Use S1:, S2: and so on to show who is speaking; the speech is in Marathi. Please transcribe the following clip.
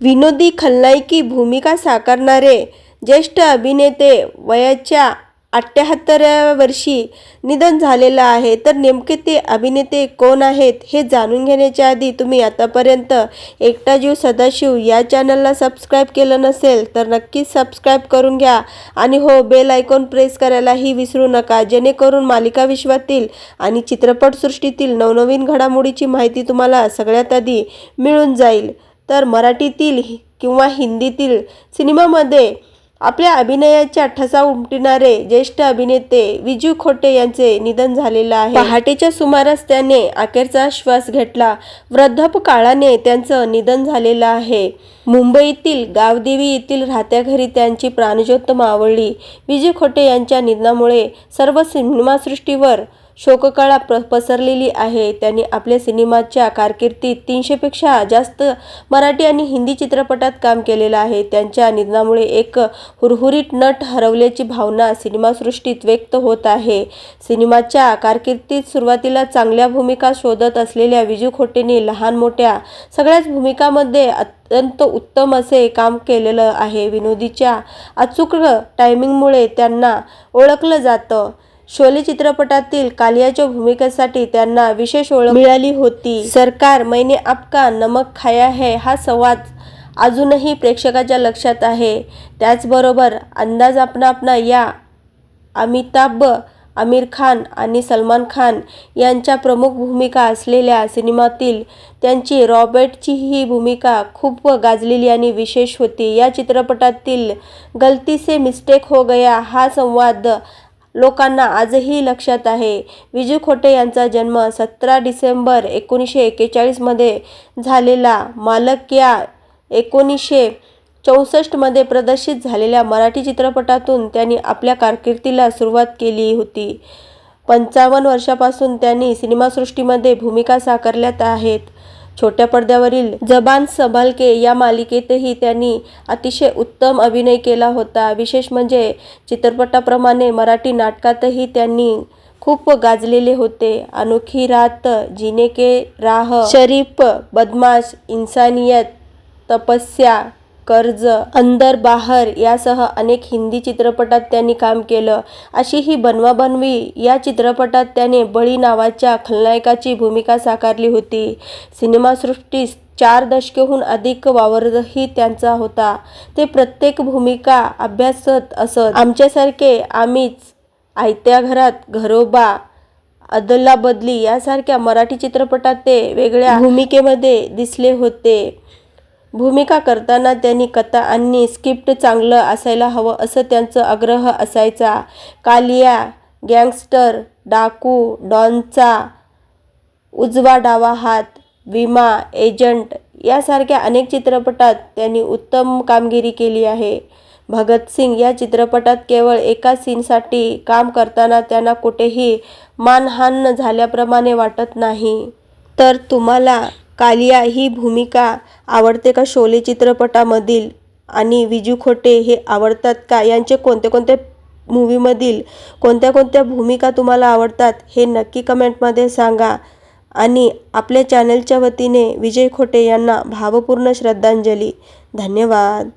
S1: विनोदी खलनायकी भूमिका साकारणारे ज्येष्ठ अभिनेते वयाच्या अठ्ठ्याहत्तराव्या वर्षी निधन झालेलं आहे. तर नेमके ते अभिनेते कोण आहेत हे जाणून घेण्याच्या आधी तुम्ही आतापर्यंत एकटा जीव सदाशिव या चॅनलला सबस्क्राईब केलं नसेल तर नक्कीच सबस्क्राईब करून घ्या आणि हो बेल आयकॉन प्रेस करायलाही विसरू नका. जेणेकरून मालिका विश्वातील आणि चित्रपटसृष्टीतील नवनवीन घडामोडीची माहिती तुम्हाला सगळ्यात आधी मिळून जाईल. तर मराठीतील हि- किंवा हिंदीतील सिनेमामध्ये आपल्या अभिनयाच्या ठसा उमटणारे ज्येष्ठ अभिनेते विजू खोटे यांचे निधन झालेलं आहे. पहाटेच्या सुमारास त्याने अखेरचा श्वास घेतला. वृद्धापकाळाने त्यांचं निधन झालेलं आहे. मुंबईतील गावदेवी येथील राहत्या घरी त्यांची प्राणज्योत मावळली. विजू खोटे यांच्या निधनामुळे सर्व सिनेमासृष्टीवर शोककळा प पसरलेली आहे. त्यांनी आपल्या सिनेमाच्या कारकिर्दीत तीनशेपेक्षा जास्त मराठी आणि हिंदी चित्रपटात काम केलेलं आहे. त्यांच्या निधनामुळे एक हुरहुरीत नट हरवल्याची भावना सिनेमासृष्टीत व्यक्त होत आहे. सिनेमाच्या कारकिर्दीत सुरुवातीला चांगल्या भूमिका शोधत असलेल्या विजू खोटेने लहान मोठ्या सगळ्याच भूमिकामध्ये अत्यंत उत्तम असे काम केलेलं आहे. विनोदीच्या अचूक टायमिंगमुळे त्यांना ओळखलं जातं. शोले चित्रपटातील कालियाच्या भूमिकेसाठी त्यांना विशेष ओळख मिळाली होती. सरकार मैंने आपका नमक खाया है हा संवाद अजूनही प्रेक्षकाच्या लक्षात आहे. त्याचबरोबर अंदाज आपना आपना या अमिताभ आमिर खान आणि सलमान खान यांच्या प्रमुख भूमिका असलेल्या सिनेमातील त्यांची रॉबर्टची ही भूमिका खूप गाजलेली आणि विशेष होती. या चित्रपटातील गलती से मिस्टेक हो गया हा संवाद लोकांना आजही लक्षात आहे. विजू खोटे यांचा जन्म सतरा डिसेंबर एकोणीसशे एक्केचाळीसमध्ये झालेला मालक या एकोणीसशे चौसष्टमध्ये प्रदर्शित झालेल्या मराठी चित्रपटातून त्यांनी आपल्या कारकिर्दीला सुरुवात केली होती. पंचावन्न वर्षापासून त्यांनी सिनेमासृष्टीमध्ये भूमिका साकारल्यात आहेत. छोट्या पडद्यावरील जबान संभाल के या मालिकेतही त्यांनी अतिशय उत्तम अभिनय केला होता. विशेष म्हणजे चित्रपटाप्रमाणे मराठी नाटकातही त्यांनी खूप गाजलेले होते. अनोखी रात जिने के राह शरीफ बदमाश इन्सानियत तपस्या कर्ज अंदर बाहर यासह अनेक हिंदी चित्रपटात त्यांनी काम केलं. अशी ही बनवा बनवी या चित्रपटात त्याने बळी नावाच्या खलनायकाची भूमिका साकारली होती. सिनेमासृष्टीस चार दशकेहून अधिक वावरही त्यांचा होता. ते प्रत्येक भूमिका अभ्यासत असत. आमच्यासारखे आम्हीच आयत्या घरात घरोबा अदला बदली यासारख्या मराठी चित्रपटात ते वेगळ्या भूमिकेमध्ये दिसले होते. भूमिका करताना त्यांनी कथा आणि स्क्रिप्ट चांगलं असायला हवं असं त्यांचं आग्रह असायचा. कालिया गँगस्टर डाकू डॉनचा उजवा डावा हात विमा एजंट यासारख्या अनेक चित्रपटात त्यांनी उत्तम कामगिरी केली आहे. भगतसिंग या चित्रपटात केवळ एका सीनसाठी काम करताना त्यांना कुठेही मानहान झाल्याप्रमाणे वाटत नाही. तर तुम्हाला कालिया ही भूमिका आवडते का शोले चित्रपटामधील? आणि विजू खोटे हे आवडतात का? यांचे कोणते कोणत्या मूवीमधील कोणत्या कोणत्या भूमिका तुम्हाला आवडतात हे नक्की कमेंटमध्ये सांगा. आणि आपल्या चॅनलच्या वतीने विजय खोटे यांना भावपूर्ण श्रद्धांजली. धन्यवाद.